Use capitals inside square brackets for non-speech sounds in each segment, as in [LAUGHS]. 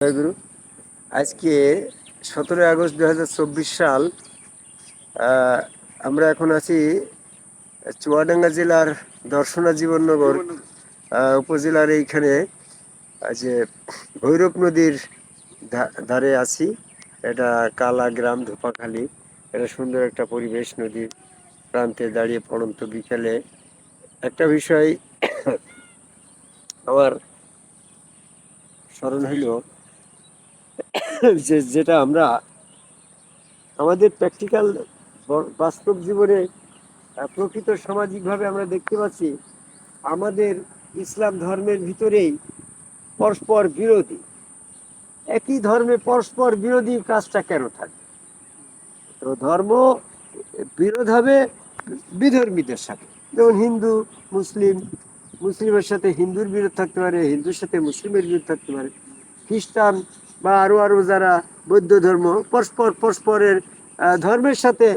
জয়গুরু। আজকে সতেরোই আগস্ট দু হাজার চব্বিশ সাল আমরা এখন আছি চুয়াডাঙ্গা জেলার দর্শনা জীবননগর উপজেলার এইখানে যে ভৈরব নদীর ধারে আছি। এটা কালা গ্রাম ধোপাখালী। এটা সুন্দর একটা পরিবেশ, নদীর প্রান্তে দাঁড়িয়ে পড়ন্ত বিকেলে। একটা বিষয় [COUGHS] আমার স্মরণ হইল [LAUGHS] যে, যেটা আমরা আমাদের প্র্যাকটিক্যাল বাস্তব জীবনে প্রকৃত সামাজিকভাবে আমরা দেখতে পাচ্ছি, আমাদের ইসলাম ধর্মের ভিতরেই পরস্পর বিরোধী। একই ধর্মে পরস্পর বিরোধী কাজটা কেন থাকে তো ধর্ম বিরোধ হবে বিধর্মীদের সাথে। যেমন হিন্দু, মুসলিম, মুসলিমের সাথে হিন্দুর বিরোধ থাকতে পারে, হিন্দুর সাথে মুসলিমের বিরোধ থাকতে পারে। খ্রিস্টান বা আরও আরও যারা বৌদ্ধ ধর্ম পরস্পর পরস্পরের ধর্মের সাথে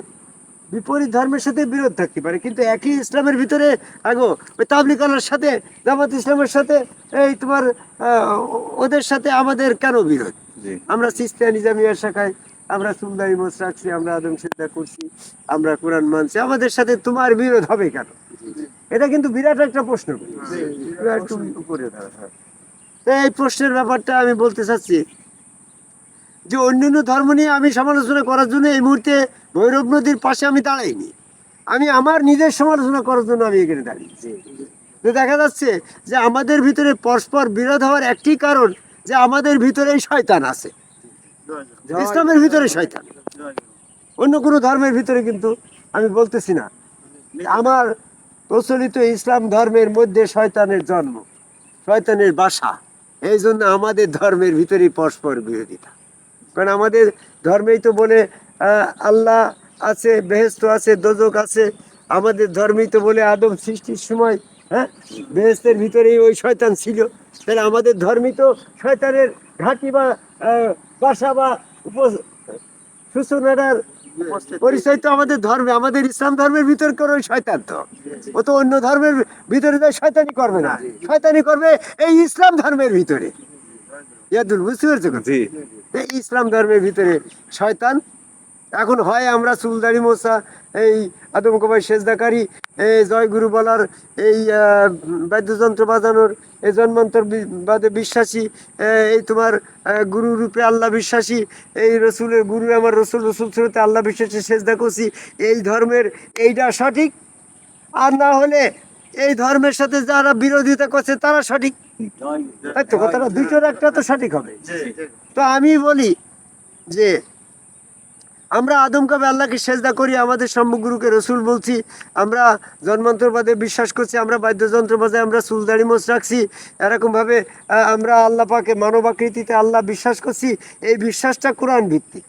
বিপরীত ধর্মের সাথে বিরোধ থাকতে পারে। কিন্তু একই ইসলামের ভিতরে আগো ওই তাবলিক আলার সাথে জামাত ইসলামের সাথে এই তোমার ওদের সাথে আমাদের কেন বিরোধ? আমরা সিস্তিয়া নিজামিয়া শাখায় আমরা সুন্দরী মোচ রাখছি আমরা আদম সিদ্ধা করছি আমরা কোরআন মানছি আমাদের সাথে তোমার বিরোধ হবে কেন? এটা কিন্তু বিরাট একটা প্রশ্ন। একটু উপরে দাঁড়া। এই প্রশ্নের ব্যাপারটা আমি বলতে চাচ্ছি যে অন্যান্য ধর্ম নিয়ে আমি সমালোচনা করার জন্য এই মুহূর্তে ভৈরব নদীর পাশে আমি দাঁড়াইনি। আমি আমার নিজের সমালোচনা করার জন্য আমি এখানে দাঁড়িয়েছি। তো দেখা যাচ্ছে যে আমাদের ভিতরে পরস্পর বিরোধ হওয়ার একটি কারণ যে আমাদের ভিতরেই শয়তান আছে। ইসলামের ভিতরে শয়তান। অন্য কোনো ধর্মের ভিতরে কিন্তু আমি বলতেছি না। আমার প্রচলিত ইসলাম ধর্মের মধ্যে শয়তানের জন্ম শয়তানের বাসা। এই জন্য আমাদের ধর্মের ভিতরেই পরস্পর বিরোধিতা। কারণ আমাদের ধর্মেই তো বলে আল্লাহ আছে বেহেস্ত আছে দোজক আছে। আমাদের ধর্মেই তো বলে আদম সৃষ্টির সময় হ্যাঁ? বেহেস্তের ভিতরেই ওই শয়তান ছিল। তাহলে আমাদের ধর্মই তো শয়তানের ঘাঁটি বা বাসা বা উপ পরিচয় তো আমাদের ধর্মে আমাদের ইসলাম ধর্মের ভিতর করে ওই শয়তান তো। ও তো অন্য ধর্মের ভিতরে যায় শয়তানি করবে না। শয়তানি করবে এই ইসলাম ধর্মের ভিতরে। ইয়াদুল বুঝতে পেরেছ কথা? ইসলাম ধর্মের ভিতরে। শয়তান, এখন হয় আমরা চুলদারি মোসা এই আদম কবাই সেজদাকারী, এই জয়গুরু বলার এই বাদ্যযন্ত্র বাজানোর, এই জন্মান্তর বাদে বিশ্বাসী এই তোমার গুরু রূপে আল্লাহ বিশ্বাসী, এই রসুলের গুরু আমার রসুল রসুল স্রোতে আল্লাহ বিশ্বাসী, সেজদা করছি, এই ধর্মের এইটা সঠিক। আর না হলে এই ধর্মের সাথে যারা বিরোধিতা করছে, তারা সঠিক? একটা তো সঠিক হবে। তো আমি বলি যে, আমরা আদম কবে আল্লাহকে সেজদা করি, আমাদের সম্মুখগুরুকে রসুল বলছি, আমরা জন্মান্তরবাদে বিশ্বাস করছি, আমরা বাদ্যযন্ত্র বাজায় আমরা চুলদাড়ি মোচ রাখছি, এরকমভাবে আমরা আল্লাহ পাকে মানবাকৃতিতে আল্লাহ বিশ্বাস করছি, এই বিশ্বাসটা কোরআন ভিত্তিক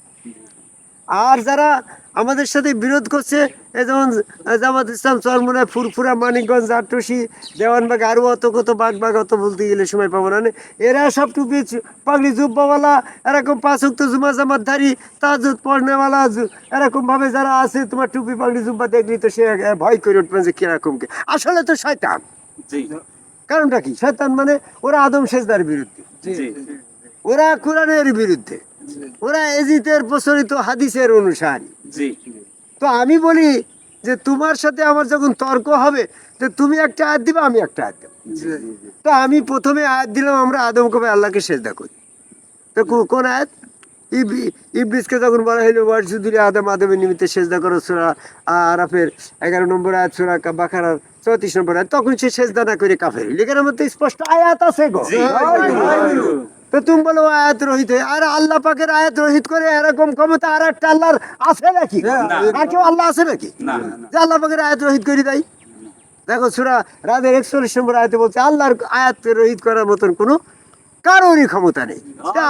আর যারা আমাদের সাথে বিরোধ করছে এই যেমন জামাত ইসলাম চরমুনা ফুরফুরা মানিকগঞ্জ আটটসি দেওয়ানবাগ আরও অত কত বাঘ বাঘ অত বলতে গেলে সময় পাবো না। এরা সব টুপি পাগড়ি জুব্বাওয়ালা এরকম পাঁচ উক্ত জুমা জামাতধারী তাজুদ পড়নেওয়ালা এরকমভাবে যারা আছে তোমার টুপি পাগড়ি জুব্বা দেখলি তো সে ভয় করে উঠবে যে কীরকম কি আসলে তো শয়তান। কারণটা কি? শয়তান মানে ওরা আদম সেজদার বিরুদ্ধে। ওরা কোরআনের বিরুদ্ধে। ওরা এজিতের প্রচলিত হাদিসের অনুসারী। তো আমি বলি যে তোমার সাথে আমার যখন তর্ক হবে তো তুমি একটা আয়াত দিবে, আমি একটা আয়াত দেবো। তো আমি প্রথমে আয়াত দিলাম আমরা আদম কবে আল্লাহকে সেজদা করি। তো কোন আয়াত? ইব- ইবলিসকে যখন বলা হইল ওয়ারজুদুরি আদম, আদমের নিমিত্তে সেজদা করো সুরা আরাফের এগারো নম্বর আয়াত, সুরা বাকারার চৌত্রিশ নম্বর আয়াত। তখন সে সেজদা না করে কাফের লেখার মধ্যে স্পষ্ট আয়াত আছে গো। তো তুমি বলো আয়াত রহিত হয়ে আর আল্লাহ পাকের আয়াত রহিত করে এরকম ক্ষমতা আর একটা আল্লাহর আছে নাকি? আর কেউ আল্লাহ আছে নাকি? যে আল্লাহ পাকের আয়াত রহিত করে দেয় দেখো সুরা রাদের একচল্লিশ নম্বর আয়াতে বলছে আল্লাহর আয়াত রহিত করার মতন কোনো কারোরই ক্ষমতা নেই।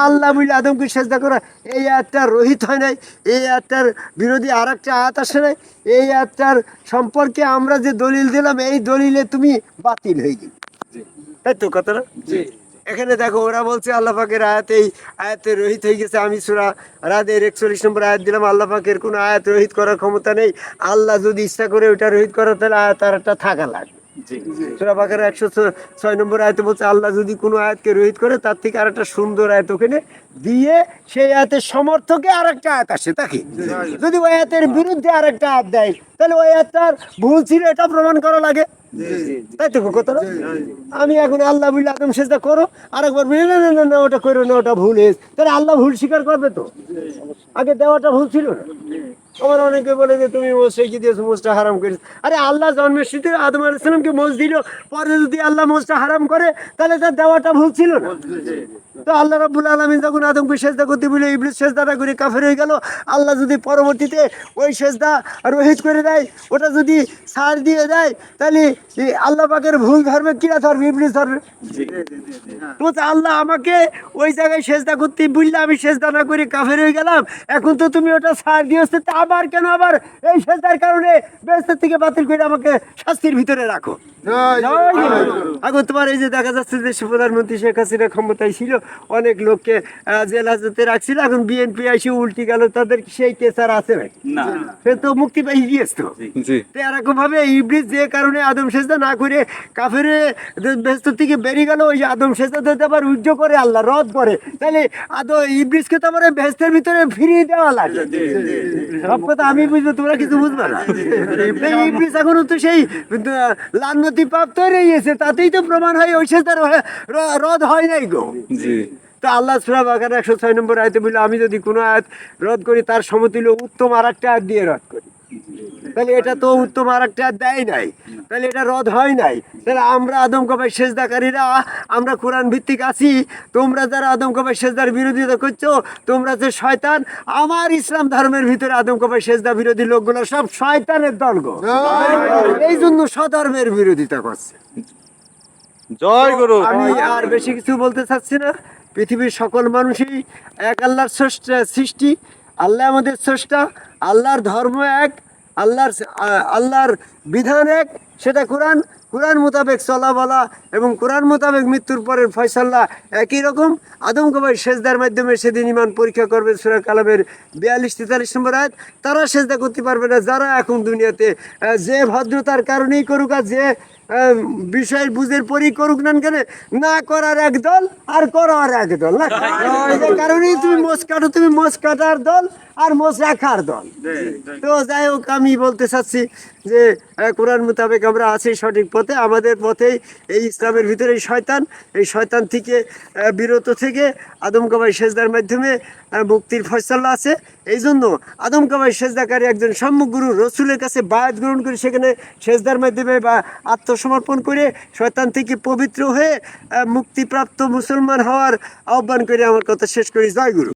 আল্লাহ মিলে আদমকে সেজদা করা এই আয়াতটা রহিত হয় নাই এই আয়াতটার বিরোধী আর একটা আয়াত আসে নাই এই আয়াতটার সম্পর্কে আমরা যে দলিল দিলাম এই দলিলে তুমি বাতিল হয়ে গেলি। তাই তো কথাটা? এখানে দেখো ওরা বলছে আল্লাহ পাকের আয়াত এই আয়াতে রহিত হয়ে গেছে। আমি সুরা রাদের একচল্লিশ নম্বর আয়াত দিলাম আল্লাহ পাকের কোনো আয়াত রহিত করার ক্ষমতা নেই। আল্লাহ যদি ইচ্ছা করে ওটা রহিত করা তাহলে আয়াত আর একটা থাকা লাগবে। সূরা একশো ছয় নম্বর আয়তে বলছে আল্লাহ যদি কোনো আয়াতকে রোহিত করে তার থেকে আর একটা সুন্দর আয়াত ওখানে দিয়ে সেই আয়াতের সমর্থকে আর একটা আয়াত আসে তাকে? যদি ওই আয়াতের বিরুদ্ধে আর একটা আয়াত দেয় তাহলে ওই আয়াতটার ভুল ছিল এটা প্রমাণ করা লাগে। তাই তো কথা আমি এখন আল্লাহ বলি আদম সেজদা করো আর একবার বলি না না না ওটা করো না ওটা ভুল হয়েছে। তাহলে আল্লাহ ভুল স্বীকার করবে তো? আগে দেওয়াটা ভুল ছিল না? আমার অনেকে বলে যে তুমি রেখে দিয়েছ মোজটা হারাম করিস আরে আল্লাহ জন্মের স্মৃতি আদম আলাইসালামকে মোজ দিল পরে যদি আল্লাহ মোজটা হারাম করে তাহলে তার দেওয়াটা ভুল ছিল না? তো আল্লাহ রাব্বুল আলামিন যখন আদমকে সেজদা করতে বলে ইবলিস সেজদাটা করে কাফের হয়ে গেল। আল্লাহ যদি পরবর্তীতে ওই সেজদা রোহিত করে দেয় ওটা যদি ছাড় দিয়ে দেয় তাহলে আল্লাহ পাকের ভুল ধরবে কিরা ধরবে ইবলিস ধরবে তো তো আল্লাহ আমাকে ওই জায়গায় সেজদা করতে বুঝলে আমি সেজদা না করে কাফের হয়ে গেলাম। এখন তো তুমি ওটা ছাড় দিয়ে তা আবার কেন আবার এই সেজদার কারণে বেস্তের থেকে বাতিল করে আমাকে শাস্তির ভিতরে রাখো? এখন তোমার এই যে দেখা যাচ্ছে যে প্রধানমন্ত্রী শেখ হাসিনা ক্ষমতায় ছিল অনেক লোককে জেল হাজতে রাখছিল এখন বিএনপি এসে উল্টি গেল তাদের সেই কেস আর আছে না। সে তো মুক্তি পেয়ে গিয়েছে তো। এরকম ভাবে ইবলিস যে কারণে আদম সেজদা না করে কাফের ব্যস্ত থেকে বেরিয়ে গেল ওই আদম সেজদা দিতে আবার উজ্জ করে আল্লাহ রদ করে তাহলে আদৌ ইবলিসকে তো আবার ভেস্তের ভিতরে ফিরিয়ে দেওয়া লাগে। সব কথা আমি বুঝব তোমরা কিছু বুঝবে না। ইবলিস এখনও তো সেই লান্নতি পাপ তৈরি হয়েছে তাতেই তো প্রমাণ হয় ওই সেজদার রদ হয় নাই গো। জি। তো আল্লাহ সুরা একশো ছয় নম্বর আয়তে বলল আমি যদি কোনো আয়াত রদ করি তার সমতুল্য উত্তম আর একটা আয়াত দিয়ে রদ করি। তাহলে এটা তো উত্তম আর একটা দেয় নাই। তাহলে এটা রদ হয় নাই। তাহলে আমরা আদম কবাই সেজদাকারীরা আমরা কোরআন ভিত্তিক আছি। তোমরা যারা আদম কবাই সেজদার বিরোধিতা করছ তোমরা যে শয়তান আমার ইসলাম ধর্মের ভিতরে আদম কবাই সেজদা বিরোধী লোকগুলো সব শয়তানের দল এই জন্য স্বধর্মের বিরোধিতা করছে। জয় গুরু। আমি আর বেশি কিছু বলতে চাচ্ছি না। পৃথিবীর সকল মানুষই এক আল্লাহর স্রষ্টা- সৃষ্টি। আল্লাহ আমাদের স্রষ্টা। আল্লাহর ধর্ম এক আল্লাহর আল্লাহর বিধান এক। সেটা কোরআন। কোরআন মোতাবেক চলা বলা এবং কোরআন মোতাবেক মৃত্যুর পরের ফয়সাল্লা একই রকম। আদম কবাই সেজদার মাধ্যমে সেদিন ইমান পরীক্ষা করবে সুরা কালামের বিয়াল্লিশ তেতাল্লিশ নম্বর আয়াত। তারা সেজদা করতে পারবে না। যারা এখন দুনিয়াতে যে ভদ্রতার কারণেই করুক আর যে বিষয় বুঝের পরই করুক না কেন? না করার এক দল আর করার এক দল না? কারণেই তুমি মোষ কাটো তুমি মোষ কাটার দল আর মোষ রাখার দল। তো যাই হোক আমি বলতে চাচ্ছি যে কোরআন মোতাবেক আমরা আছি সঠিক পথে। আমাদের পথেই এই ইসলামের ভিতরে শয়তান। এই শয়তান থেকে বিরত থেকে আদম কাবাই সেজদার মাধ্যমে আহ, মুক্তির ফয়সাল্লা আছে। এই জন্য আদম কাবাই সেজদাকারী একজন সাম্যগুরু রসুলের কাছে বায়াত গ্রহণ করে সেখানে সেজদার মাধ্যমে বা আত্মসমর্পণ করে শয়তান থেকে পবিত্র হয়ে মুক্তিপ্রাপ্ত মুসলমান হওয়ার আহ্বান করে। আমার কথা শেষ করি। জয় গুরু।